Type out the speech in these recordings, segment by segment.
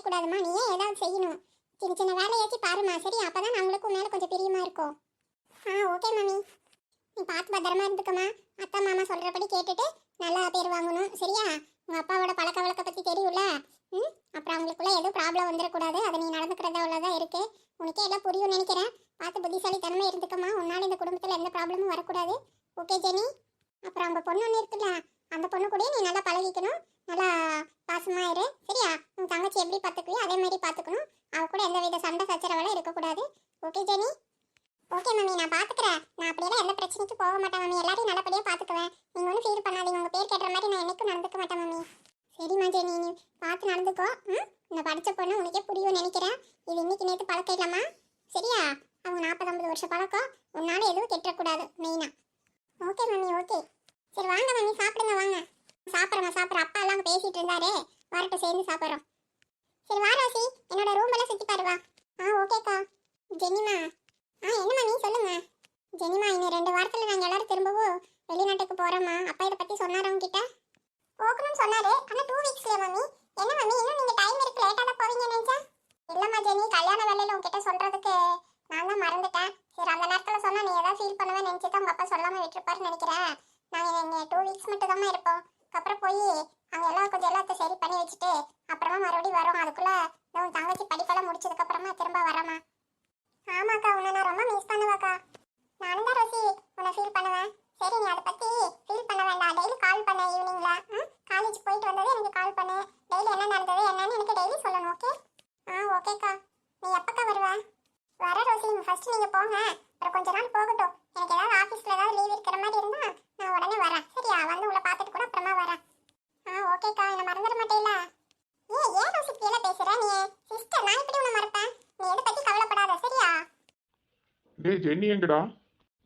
செய்யக்கூடாதுமா நீ செய்யக்கூடாதும்மா நீயே ஏதாவது செய்யணும்? சின்ன சின்ன வேலையாச்சும் பாருமா சரி அப்போ தான் நம்மளுக்கும் மேலே கொஞ்சம் பிரியமாக இருக்கும். ஆ ஓகே மாமி நீ பார்த்து பத்திரமா இருந்துக்கம்மா. அத்தா மாமா சொல்கிறபடி கேட்டுட்டு நல்லா பேர் வாங்கணும். சரியா? உங்கள் அப்பாவோட பழக்க வழக்க பற்றி தெரியும்ல? ம்? அப்புறம் அவங்களுக்குள்ள எதுவும் ப்ராப்ளம் வந்துடக்கூடாது அதை நீ நடந்துக்கிறதா உள்ளதாக இருக்கு. உனக்கே எல்லாம் புரியும் நினைக்கிறேன். பார்த்து புத்திசாலித்தனமா இருந்துக்கம்மா. உன்னால் இந்த குடும்பத்தில் எந்த ப்ராப்ளமும் வரக்கூடாது. Okay Jenny. அப்புறம் அவங்க பொண்ணு ஒன்று இருக்குல்ல அந்த பொண்ணு கூட நீ நல்லா பழகிக்கணும். நல்லா பாசமாக இரு. சரியா? உன் தங்கச்சி எப்படி பார்த்துக்குவியோ அதே மாதிரி பார்த்துக்கணும் அவ கூட எந்த வித சண்டை சச்சரவெல்லாம் இருக்கக்கூடாது ஓகே ஜெனி ஓகே மம்மி நான் பார்த்துக்கிறேன் நான் அப்படியெல்லாம் எந்த பிரச்சனைக்கும் போக மாட்டேன் மம்மி எல்லாரையும் நல்லபடியாக பார்த்துக்குவேன் நீங்கள் ஒன்றும் ஃபீல் பண்ணாதீங்க. உங்கள் பேர் கேட்டுற மாதிரி நான் என்னைக்கும் நடந்துக்க மாட்டேன் மம்மி சரிம்மா ஜெனி நீ பார்த்து நடந்துக்கோ. ம்? இந்த படித்த பொண்ணு உனக்கே புரியும் நினைக்கிறேன். இது இன்னைக்கு நேற்று பழக்கம் இல்லாமா சரியா? அவங்க நாற்பது ஐம்பது வருஷம் பழக்கம். உன்னால் எதுவும் கெட்டக்கூடாது மெயினாக ஓகே மம்மி ஓகே சரி வாங்க மம்மி சாப்பிடுங்க வாங்க. சாப்பிட்றோம் சாப்பிட்ற அப்பா எல்லாம் பேசிட்டு இருந்தாரு. வரட்டும் சேர்ந்து சாப்பிட்றோம். சரி வா ராசி. என்னோட ரூம் எல்லாம் சுற்றி பாருவா ஆ ஓகேக்கா ஜெனிமா. ஆ என்னம்மா நீ சொல்லுங்க. ஜெனிமா இன்னும் ரெண்டு வாரத்தில் நாங்கள் எல்லாரும் திரும்பவும் வெளிநாட்டுக்கு போகிறோம்மா அப்பா இதை பற்றி சொன்னார் உங்ககிட்ட போகணும்னு சொன்னார். ஆனால் டூ வீக்ஸ்ல மம்மி மம்மி இன்னும் நீங்கள் டைம் இருக்கு லேட்டாக தான் போவீங்க நினைச்சா இல்லைம்மா ஜெனி கல்யாண வேலையில் உங்ககிட்ட சொல்கிறதுக்கு நான் தான் மறந்துட்டேன் சரி அந்த நேரத்தில் சொன்னால் நீ ஏதாவது ஃபீல் பண்ணுவேன் நினச்சி தான் உங்கள் அப்பா சொல்லாமல் விட்டுருப்பாருன்னு நினைக்கிறேன் நாங்கள் இங்கே டூ வீக்ஸ் மட்டும் தான் இருப்போம் அப்புறம் போய் அங்கே எல்லாம் கொஞ்சம் எல்லாத்தையும் சரி பண்ணி வச்சுட்டு அப்புறமா மறுபடியும் வரோம் அதுக்குள்ளே உன் தங்கச்சி படிப்பெல்லாம் முடிச்சதுக்கப்புறமா திரும்ப வரோம்மா ஆமாக்கா உன்னை நான் ரொம்ப மிஸ் பண்ணுவேக்கா. நானும் தான் ரோசி உன்னை ஃபீல் பண்ணுவேன். சரி நீ அதை பற்றி ஃபீல் பண்ண வேண்டாம். டெய்லி கால் பண்ண ஈவினிங்கில் காலேஜ் போயிட்டு வந்தது எனக்கு கால் பண்ணு. டெய்லி என்ன நடந்தது என்னன்னு எனக்கு டெய்லி சொல்லணும் ஓகே ஆ ஓகேக்கா நீ எப்போக்கா வருவேன் வர ரோசி ஃபர்ஸ்ட் நீங்கள் போங்க. அப்புறம் கொஞ்ச நாள் போகட்டும். எனக்கு ஏதாவது ஆஃபீஸில் ஏதாவது லீவ் இருக்கிற மாதிரி இருந்தால் நான் உடனே வரேன். சரியா? வந்து உங்களை பார்த்துட்டு கூட அப்புறமா வரேன். ஆ ஓகேக்கா என்னை மறந்துட மாட்டேல ஏன் ஏன் ரோசி கீழே பேசுகிறேன் நீ? சிஸ்டர் நான் இப்படி உன்னை மறப்பேன்? நீ எதை கவலைப்படாத சரியா? டேய் ஜென்னி எங்கடா?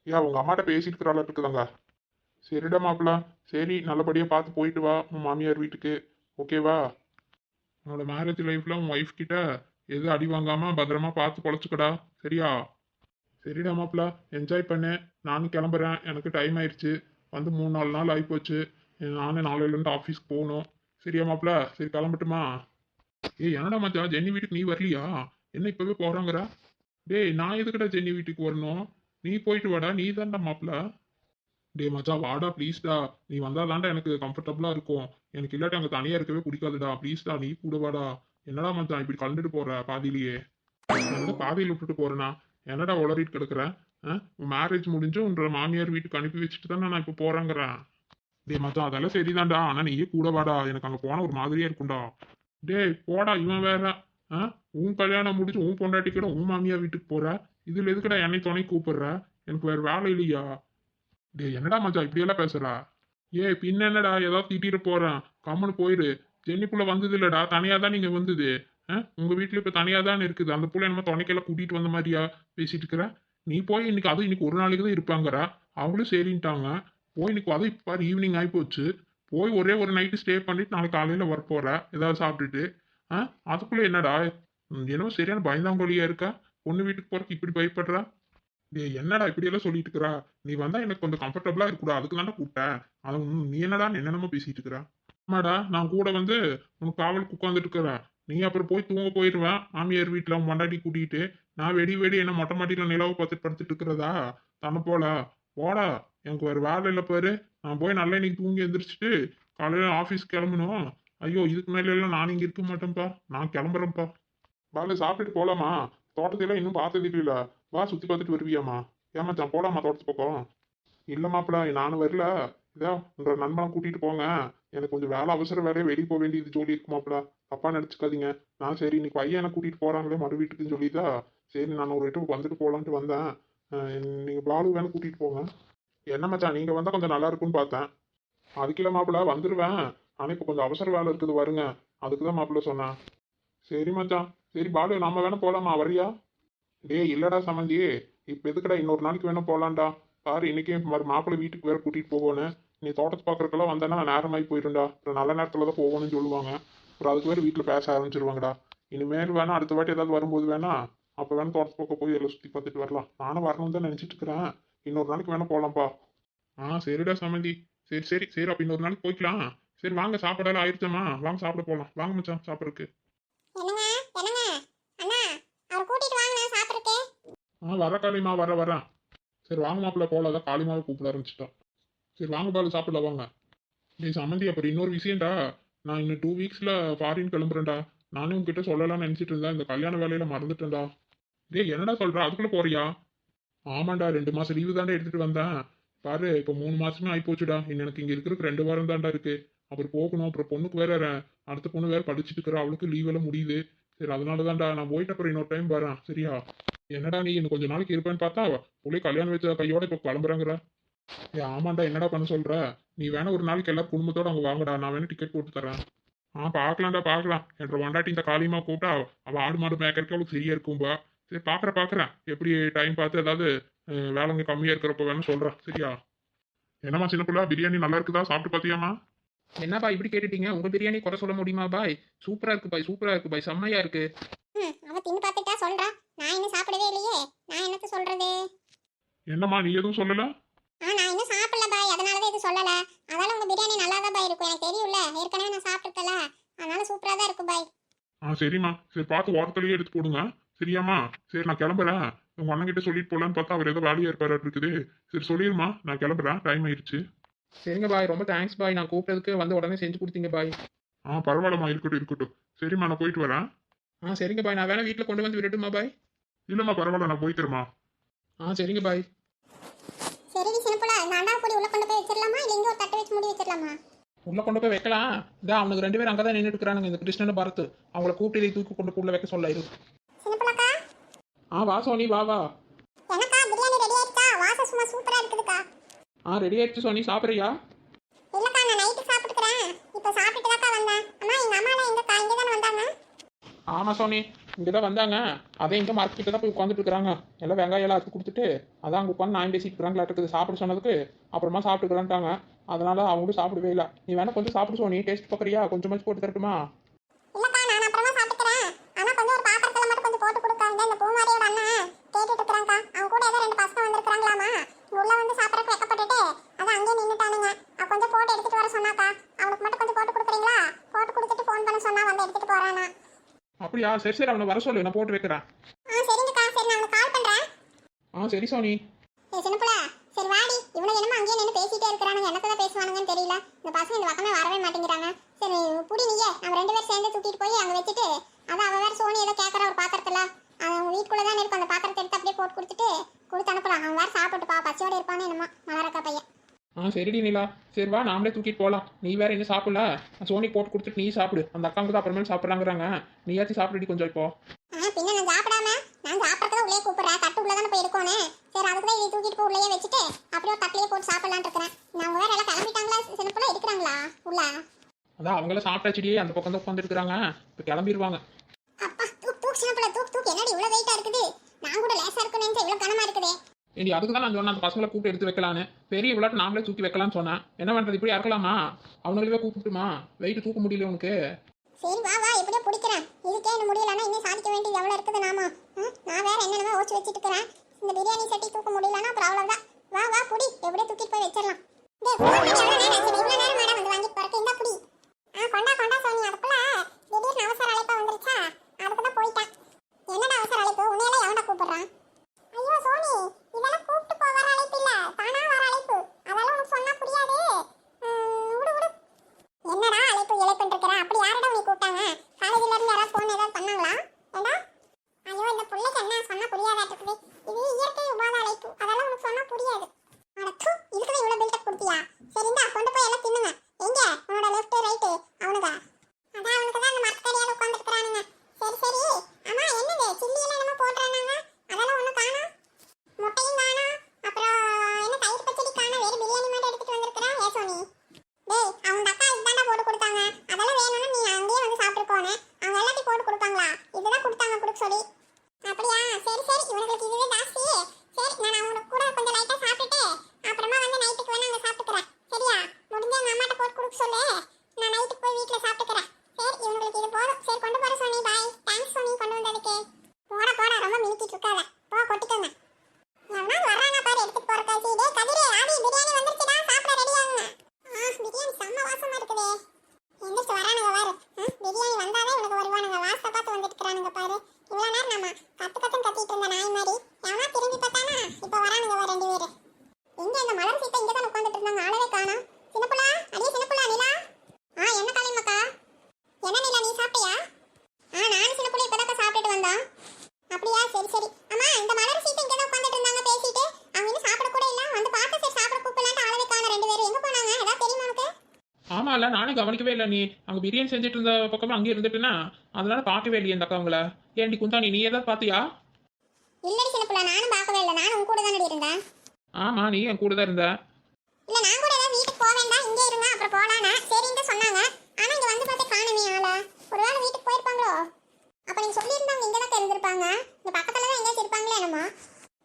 ஏன் உங்க அம்மாட்ட பேசிட்டு இருக்கிறாள் இருக்குதாங்க? சரிடா மாப்பிள்ள சரி நல்லபடியாக பார்த்து போயிட்டு வா உன் மாமியார் வீட்டுக்கு. ஓகேவா உன்னோட மேரேஜ் லைஃப்பில் உன் ஒய்ஃப் கிட்ட எதுவும் அடி வாங்காம பத்திரமா பார்த்து பொழைச்சிக்கடா சரியா? சரிடா மாப்பிள்ள என்ஜாய் பண்ணு. நானும் கிளம்புறேன். எனக்கு டைம் ஆயிடுச்சு வந்து மூணு நாலு நாள் ஆகிப்போச்சு நானும் நாளையிலேருந்து ஆஃபீஸ்க்கு போகணும். சரியா மாப்பிள்ள சரி கிளம்பட்டுமா? ஏய் என்னடா மச்சா ஜென்னி வீட்டுக்கு நீ வரலையா? என்ன இப்போவே போறாங்கடா? டேய் நான் எதுக்குடா ஜென்னி வீட்டுக்கு வரணும்? நீ போயிட்டு வாடா நீ தான்டா மாப்பிள. டேய் மச்சான் வாடா ப்ளீஸ்டா நீ வந்தாதான்டா எனக்கு கம்ஃபர்டபுளா இருக்கும். எனக்கு இல்லாட்டி அங்கே தனியா இருக்கவே பிடிக்காதுடா. ப்ளீஸ்டா நீ கூட வாடா. என்னடா மச்சான் இப்படி கலந்துட்டு போற பாதியிலேயே? நான் வந்து பாதையில் விட்டுட்டு போறேனா? என்னடா உளறிட்டு கிடக்குறேன் மேரேஜ் முடிஞ்சு உன்ற மாமியார் வீட்டுக்கு அனுப்பி வச்சுட்டு தானே நான் இப்போ போறேங்கிறேன். டே மச்சான் அதெல்லாம் சரிதான்டா. ஆனா நீயே கூட வாடா. எனக்கு அங்க போனா ஒரு மாதிரியா இருக்கும்டா. டேய் போடா இவன் வேற. ஆ? உன் கல்யாணம் முடிஞ்சு உன் பொண்டாட்டி கூட உன் மாமியா வீட்டுக்கு போற? இதுல எதுக்குடா என்னை துணை கூப்பிடுற? எனக்கு வேற வேலை இல்லையா? டேய் என்னடா மச்சா இப்படியெல்லாம் பேசுற? ஏ பின்ன என்னடா? ஏதாவது திட்டிட்டு போறேன். கம்முன்னு போயிரு. ஜென்னிப்புள்ள வந்தது இல்லடா. தனியா தான் நீங்க வந்தது. ஆ? உங்க வீட்டுல இப்ப தனியா தான் இருக்குது. அந்த புள்ள என்னமோ துணைக்கெல்லாம் கூட்டிட்டு வந்த மாதிரியா பேசிட்டு இருக்கிற? நீ போய் இன்னைக்கு அதுவும் இன்னைக்கு ஒரு நாளைக்கு தான் இருப்பாங்கறா அவங்களும் சரின்ட்டாங்க. போய் இன்னைக்கு அதுவும் இப்போ பாரு ஈவினிங் ஆகிப்போச்சு போய் ஒரே ஒரு நைட்டு ஸ்டே பண்ணிட்டு நாளைக்கு காலையில் வர ஏதாவது சாப்பிட்டுட்டு. ஆ? அதுக்குள்ளே என்னடா? என்னவோ என்னமோ சரியான பயந்தாங்கோலியா இருக்கா? பொண்ணு வீட்டுக்கு போறதுக்கு இப்படி பயப்படுறா? டேய் என்னடா இப்படியெல்லாம் சொல்லிட்டு இருக்கிறா நீ வந்தா எனக்கு கொஞ்சம் கம்ஃபர்டபுளா இருக்குடா அதுக்கு தானே கூப்பிட்டேன். அவன் நீ என்னடா என்னென்னமோ பேசிட்டு இருக்கிறா. ஆமாடா நான் கூட வந்து உனக்கு காவலுக்கு உட்காந்துட்டு இருக்கிறேன். நீ அப்புறம் போய் தூங்க போயிடுவேன் மாமியார் வீட்டில் அவன் மண்டாட்டி கூட்டிகிட்டு நான் வெடி வெடி என்ன மொட்டை மாட்டியில் நிலவு பார்த்துட்டு படுத்துட்டு இருக்கிறதா? தானே போல. போடா. எனக்கு வேறு வேலை இல்லை பாரு. நான் போய் நல்லா இன்னைக்கு தூங்கி எந்திரிச்சிட்டு காலையில் ஆஃபீஸ் கிளம்பணும். ஐயோ இதுக்கு மேல எல்லாம் நான் இங்கே இருக்க மாட்டேன்ப்பா. நான் கிளம்புறேன்ப்பா. பாலு சாப்பிட்டுட்டு போலாமா? தோட்டத்தையெல்லாம் இன்னும் பார்த்தது இல்லைல்ல வா சுற்றி பார்த்துட்டு வருவியாம்மா. ஏமாச்சான் போலாமா தோட்டத்து பக்கம். இல்லை மாப்பிள நானும் வரல. இதோ உங்களோட நண்பனை கூட்டிட்டு போங்க. எனக்கு கொஞ்சம் வேலை அவசர வேலையை வெளியே போக வேண்டியது ஜோலி இருக்கு மாப்பிள. தப்பா நினச்சிக்காதீங்க. நான் சரி இன்னைக்கு பையனை கூட்டிட்டு போறாங்களே மறு வீட்டுக்குன்னு சொல்லிதா சரி நான் ஒரு வீட்டுக்கு வந்துட்டு போகலான்ட்டு வந்தேன். நீங்க பாலு வேணும் கூட்டிட்டு போங்க. என்ன மச்சான் நீங்க வந்தா கொஞ்சம் நல்லா இருக்கும்னு பார்த்தேன். அதுக்கில்ல மாப்பிள வந்துருவேன். ஆனா இப்போ கொஞ்சம் அவசர வேலை இருக்குது வருங்க அதுக்கு தான் மாப்பிள்ள சொன்னேன் சரி மச்சான். சரி பாலு நம்ம வேணா போலாமா? வரியா டேய் இல்லடா சமந்தி. இப்போ எதுக்குடா இன்னொரு நாளைக்கு வேணா போலாம்டா. பாரு இன்னைக்கே மறு மாப்பிள்ளை வீட்டுக்கு வேற கூட்டிட்டு போகணும். நீ தோட்டத்து பார்க்குறக்கெல்லாம் வந்தேன்னா நேரமாகி போயிடும்டா அப்புறம் நல்ல நேரத்தில் தான் போகணும்னு சொல்லுவாங்க. அப்புறம் அதுக்கு வேறு வீட்டில் பேச ஆரம்பிச்சிருவாங்கடா. இனிமேல் வேணா அடுத்த வாட்டி ஏதாவது வரும்போது வேணா அப்போ வேணா தோட்டத்து பக்கம் போய் எல்லாம் சுற்றி பார்த்துட்டு வரலாம். நானும் வரணும்னு தான் நினச்சிட்டு இருக்கிறேன். இன்னொரு நாளைக்கு வேணா போகலாம்ப்பா ஆ சரிடா சமந்தி. சரி சரி சரி அப்போ இன்னொரு நாளைக்கு போய்க்கலாம். சரி வாங்க சாப்பாடெல்லாம் ஆயிடுச்சம்மா வாங்க சாப்பிட போகலாம் வாங்க மச்சான் சாப்பிட்றதுக்கு. ஆ வர காளிமா வர வரேன் சரி வாங்க மாப்பிள்ள போகல அதான் காளிமாவை கூப்பிட ஆரம்பிச்சிட்டா சரி வாங்க பாலு சாப்பிடல வாங்க. டேய் சம்மந்தி அப்புறம் இன்னொரு விஷயம்டா. நான் இன்னும் டூ வீக்ஸில் ஃபாரின் கிளம்புறேன்டா. நானும் உங்ககிட்ட சொல்லலாம்னு நினச்சிட்டு இருந்தேன். இந்த கல்யாண வேலையில மறந்துட்டேன்டா. டேய் என்னடா சொல்ற? அதுக்குள்ள போறியா? ஆமாண்டா ரெண்டு மாசம் லீவு தாண்டா எடுத்துட்டு வந்தேன். பாரு இப்போ மூணு மாசமே ஆகி போச்சுடா இன்னும் எனக்கு இங்க இருக்கிறதுக்கு ரெண்டு வாரம் தாண்டா இருக்கு. அப்புறம் போகணும் அப்புறம் பொண்ணுக்கு வேற அடுத்த பொண்ணு வேற படிச்சுட்டு இருக்கிற அவளுக்கு லீவ் எல்லாம் முடியுது. சரி அதனால தான்டா நான் போயிட்டு அப்புறம் இன்னொரு டைம் வரேன் சரியா? என்னடா நீ இன்னும் கொஞ்ச நாளைக்கு இருப்பேன்னு பார்த்தா புள்ளி கல்யாணம் வச்ச கையோட இப்போ கிளம்புறாங்கிற. ஏ ஆமாண்டா என்னடா பண்ண சொல்ற? நீ வேணா ஒரு நாளைக்கு எல்லா குடும்பத்தோட அவங்க வாங்கடா நான் வேணா டிக்கெட் போட்டு தரேன். ஆ பார்க்கலாம்டா பார்க்கலாம் என்ற வண்டாட்டி இந்த காலியமா கூப்பிட்டா அவள் ஆடு மாடு மேய்க்கறதுக்கு அவளுக்கு சரியா இருக்கும்பா சரி பார்க்குறேன் பார்க்குறேன் எப்படி டைம் பார்த்து ஏதாவது வேலைங்க கம்மியா இருக்கிறப்ப வேணா சொல்றேன். சரியா? என்னம்மா சின்ன பிள்ளை பிரியாணி நல்லா இருக்குதா? சாப்பிட்டு பார்த்தியாம்மா? என்னப்பா இப்படி கேட்டுட்டீங்க? உங்க பிரியாணி குறை சொல்ல முடியுமா பாய்? சூப்பரா இருக்கு பாய். சூப்பரா இருக்கு பாய். செம்மையா இருக்கு. ம் அவ தின்னு பார்த்துட்டா சொல்றா. நான் இன்னும் சாப்பிடவே இல்லையே. நான் என்னத்த சொல்றது? என்னம்மா நீ எதுவும் சொல்லல? ஆ நான் இன்னும் சாப்பிடல பாய். அதனால தான் இது சொல்லல. அதனால உங்க பிரியாணி நல்லா தான் பாய் இருக்கும். எனக்கு தெரியும்ல. ஏற்கனவே நான் சாப்பிட்டுருக்கல அதனால சூப்பரா தான் இருக்கும் பாய். ஆ சரிம்மா. சரி பார்த்து ஓரத்துலயே எடுத்து போடுங்க. சரியாம்மா? சரி நான் கிளம்புறேன். உங்க அண்ணன் கிட்ட சொல்லிட்டு போலான்னு பார்த்தா அவர் ஏதோ வேலையா இருப்பாரு இருக்குது. சரி சொல்லிடுமா நான் கிளம்புறேன். டைம் ஆயிடுச்சு. சரிங்க பாய் ரொம்ப தேங்க்ஸ் பாய். நான் கூப்பிட்டதுக்கு வந்து உடனே செஞ்சு கொடுத்தீங்க பாய். ஆ பரவாயில்லம்மா இருக்கட்டும் இருக்கட்டும். சரிம்மா நான் போயிட்டு வரேன். ஆ சரிங்க பாய். நான் வேணா வீட்டில் கொண்டு வந்து விடட்டுமா பாய்? இல்லம்மா பரவாயில்ல நான் போய்க்கிறேம்மா ஆ சரிங்க பாய். சரி சின்ன புள்ள இந்த அண்டா பொடி உள்ள கொண்டு போய் வச்சிடலாமா? இல்ல இங்க ஒரு தட்டு வச்சு மூடி வச்சிடலாமா? உள்ள கொண்டு போய் வைக்கலாம். இதா அவனுக்கு ரெண்டு பேரும் அங்கே தான் நின்றுட்டு இருக்கிறானுங்க. இந்த கிருஷ்ணன் பரத் அவங்கள கூப்பிட்டு இதை தூக்கி கொண்டு உள்ள வைக்க சொல்ல இரு. சின்ன புள்ளக்கா ஆ வா சோனி வா வா எனக்கா பிரியாணி ரெடி ஆயிடுச்சா வாசம் சும்மா சூப்பரா இருக்குதுக்கா ஆ ரெடி ஆயிடுச்சு சோனி சாப்பிட்றியா? இல்லக்கா நான் நைட்டு சாப்பிட்டுக்கிறேன். இப்போ சாப்பிட்டு தாக்கா வந்தேன். அம்மா எங்க அம்மா எங்கக்கா இங்க தானே வந்தாங்க? ஆமாம் சோனி இங்கே தான் வந்தாங்க. அதே இங்கே மார்க்கெட்டில் தான் போய் உட்காந்துட்டு இருக்கிறாங்க. எல்லாம் வெங்காயம் எல்லாம் அறுத்து கொடுத்துட்டு அதான் அங்கே உட்காந்து நான் பேசிட்டு இருக்கிறாங்களா இருக்குது சாப்பிட சொன்னதுக்கு அப்புறமா சாப்பிட்டுக்கிறான்ட்டாங்க அதனால அவங்களும் சாப்பிடவே இல்லை. நீ வேணா கொஞ்சம் சாப்பிடு சோனி டேஸ்ட் பார்க்குறியா? கொஞ்சமாச்சு போட்டு தரட்டுமா? கேட்டுட்டு இருக்கிறாங்கக்கா அவங்க கூட ஏதோ ரெண்டு பசங்க வந்திருக்காங்களாமா உள்ள வந்து சாப்பிடறதுக்கு வெக்கப்பட்டுட்டு அதான் அங்கேயே நின்னுட்டானுங்க அவ கொஞ்சம் போட்டு எடுத்துட்டு வர சொன்னாக்கா அவனுக்கு மட்டும் கொஞ்சம் போட்டு கொடுக்குறீங்களா? போட்டு கொடுத்துட்டு ஃபோன் பண்ண சொன்னா வந்து எடுத்துட்டு போறானா. அப்படியா? சரி சரி அவனை வர சொல்லு நான் போட்டு வைக்கிறேன். ஆ சரிங்கக்கா. சரி நான் அவனுக்கு கால் பண்றேன். ஆ சரி சோனி. ஏய் சின்னப்புல சரி வாடி. இவனுக்கு என்னமோ அங்கேயே நின்று பேசிட்டே இருக்கிறானுங்க. என்னத்தை தான் பேசுவானுங்கன்னு தெரியல. இந்த பசங்க இந்த பக்கமே வரவே மாட்டேங்கிறாங்க. சரி புடி நீயே. நம்ம ரெண்டு பேரும் சேர்ந்து தூக்கிட்டு போய் அங்கே வச்சுட்டு அதான் அவன் வேற சோனி ஏதோ கேட்குற ஒரு பாத்திரத்துல. அவன் அவங்க வீட்டுக்குள்ள தானே இருக்கும் அந்த பாத்திரத்தை எடுத்து அப்படியே போட்டு கொடுத்துட்டு கொடுத்து அனுப்பலாம் அவன் வேற சாப்பிட்டு பா பசியோட இருப்பானு என்னமா. மலரக்கா பையன். ஆ சரிடி நிலா. சரி வா. நாமளே தூக்கிட்டு போகலாம் நீ வேற என்ன சாப்பிடல? சோனி போட்டு கொடுத்துட்டு நீ சாப்பிடு. அந்த அக்காங்க தான் அப்புறமேல் சாப்பிட்றாங்கிறாங்க நீயாச்சும் சாப்பிடுடி கொஞ்சம் இப்போ. ஆ பின்ன நான் சாப்பிடாம நான் சாப்பிட்றதுக்கு உள்ளே கூப்பிடுறேன். தட்டு உள்ள தானே போய் இருக்கோன்னு சரி அதுக்கு தான் இதை தூக்கிட்டு போய் உள்ளேயே வச்சுட்டு அப்படியே ஒரு தட்டிலேயே போட்டு சாப்பிடலான்னு இருக்கிறேன். நான் வேற எல்லாம் கிளம்பிட்டாங்களா? சின்னப்புல இருக்கிறாங்களா? உள்ள. அதான் அவங்களாம் சாப்பிட்டாச்சுடியே அந்த பக்கம் தான் உட்காந்துருக்குறாங்க இப்போ கிளம்பிடுவாங்க தூக்கு தூக்கு சின்னப்புல தூக்கு தூக்கு என்னடி இவ்வளவு வெயிட்டா இருக்குது? நான் கூட லேசா இருக்குன்னு இவ்வளவு கனமா இருக்குதே. ஏடி அதுக்கு தான் நான் சொன்னேன் அந்த பசங்களை கூப்பிட்டு எடுத்து வைக்கலான்னு. பெரிய விளையாட்டு நாமளே தூக்கி வைக்கலாம்னு சொன்னேன். என்ன பண்ணுறது இப்படி இறக்கலாமா அவனுங்களே கூப்பிட்டுமா? வெயிட் தூக்க முடியல உனக்கு. சரி வா வா எப்படியோ பிடிக்கிறேன். இதுக்கே என்ன முடியலன்னா இன்னும் சாதிக்க வேண்டியது எவ்வளவு இருக்குது நாம? நான் வேற என்னென்னமோ ஓச்சு வச்சுட்டு இருக்கிறேன் இந்த பிரியாணி சட்டி தூக்க முடியலன்னா அப்புறம் அவ்வளவுதான். வா வா புடி. எப்படியோ தூக்கிட்டு போய் வச்சிடலாம். எவ்வளவு நேரம் வந்து வாங்கிட்டு போறதுக்கு? இந்த புடி. ஆ கொண்டா கொண்டா சோனி அதுக்குள்ள திடீர்னு அவசர அழைப்பா வந்துருச்சா? அதுக்கு தான் போயிட்டான். என்னடா அவசர அழைப்பு? உன்னையெல்லாம் எவன்டா கூப்பிடுறான்? பார்த்து வந்துட்டு இருக்கிறானுங்க பாரு. இவ்வளோ நேரம் நம்ம கத்து கத்துன்னு கத்திட்டு இருந்த நாய் மாதிரி எவனா திரும்பி பார்த்தானா? இப்போ வரானுங்க ரெண்டு பேர். எங்க இந்த மலர் சீட்டை இங்கே தான் உட்காந்துட்டு இருந்தாங்க. ஆளவே காணும். நான் கவனிக்கவே இல்லை நீ. அங்கே பிரியாணி செஞ்சுட்டு இருந்த பக்கமே அங்கே இருந்துட்டுனா அதனால பார்க்கவே இல்லையே இந்த அக்கா அவங்கள ஏன்டி குந்தாணி நீ ஏதாவது பார்த்தியா? இல்லடி சின்ன பிள்ளை நானும் பார்க்கவே இல்லை. நானும் உன் கூட தானடி இருந்தேன். ஆமாம் நீ என் கூட தான் இருந்த. இல்ல நான் கூட ஏதாவது வீட்டுக்கு போக வேண்டாம். இங்கே இருங்க அப்புறம் போலான்னு. சரின்னு சொன்னாங்க. ஆனா இங்க வந்து பார்த்து காணுமே ஆள. ஒருவேளை வீட்டுக்கு போயிருப்பாங்களோ? அப்ப நீங்க சொல்லியிருந்தாங்க இங்க தான் இருந்திருப்பாங்க இந்த பக்கத்துல தான் எங்கேயாச்சும் இருப்பாங்களே என்னமோ?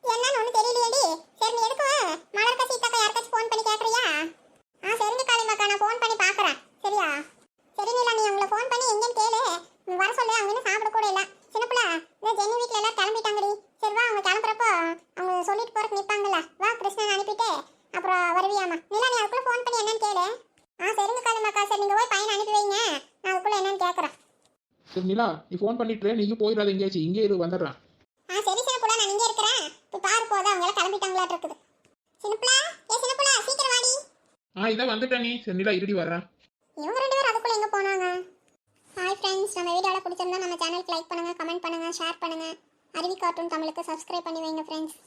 என்னன்னு ஒண்ணு தெரியலையேடி. சரி நீ எதுக்கு மலர்க்க சீதாக்கா யாருக்காச்சும் ஃபோன் பண்ணி கேக்குறியா ஆ சரிங்க காளிமாக்கா நான் ஃபோன் பண்ணி பார்க்கறேன் சரியா சரி நீலா நீ அவங்கள ஃபோன் பண்ணி எங்கன்னு கேளு நீ வர சொல்லு அவங்க இன்னும் சாப்பிட கூட இல்ல சின்ன பிள்ளை இந்த ஜெனி வீட்ல எல்லாம் கிளம்பிட்டாங்கடி சரி வா அவங்க கிளம்புறப்போ அவங்க சொல்லிட்டு போறதுக்கு நிப்பாங்கல்ல வா கிருஷ்ணன் அனுப்பிட்டு அப்புறம் வருவியாமா நிலா நீ அதுக்குள்ள ஃபோன் பண்ணி என்னன்னு கேளு ஆ சரிங்க காளிமாக்கா சரி நீங்க போய் பையனை அனுப்பி வைங்க நான் அதுக்குள்ள என்னன்னு கேட்கறேன் சரி நிலா நீ ஃபோன் பண்ணிட்டு நீயும் போயிடாத எங்கேயாச்சும் இங்கே இரு வந்துடுறேன். ஆ சரி சின்னப்புல நான் இங்கே இருக்கிறேன். போய் பாரு போதும் அவங்க எல்லாம் கிளம்பிட்டாங்களாட்டு இருக்குது. சின்னப்புல ஏ சின்னப்புல சீக்கிரம் வாடி. ஆ இதான் வந்துட்டேன் நீ. சரி நிலா இருடி வர்றேன். இவங்க ரெண்டு பேரும் அதுக்குள்ள எங்க போனாங்க? ஹாய் ஃப்ரெண்ட்ஸ் நம்ம வீடியோவில் பிடிச்சிருந்தா நம்ம சேனலுக்கு லைக் பண்ணுங்க கமெண்ட் பண்ணுங்க ஷேர் பண்ணுங்க. அருவி கார்ட்டூன் தமிழுக்கு சப்ஸ்கிரைப் பண்ணி வைங்க ஃப்ரெண்ட்ஸ்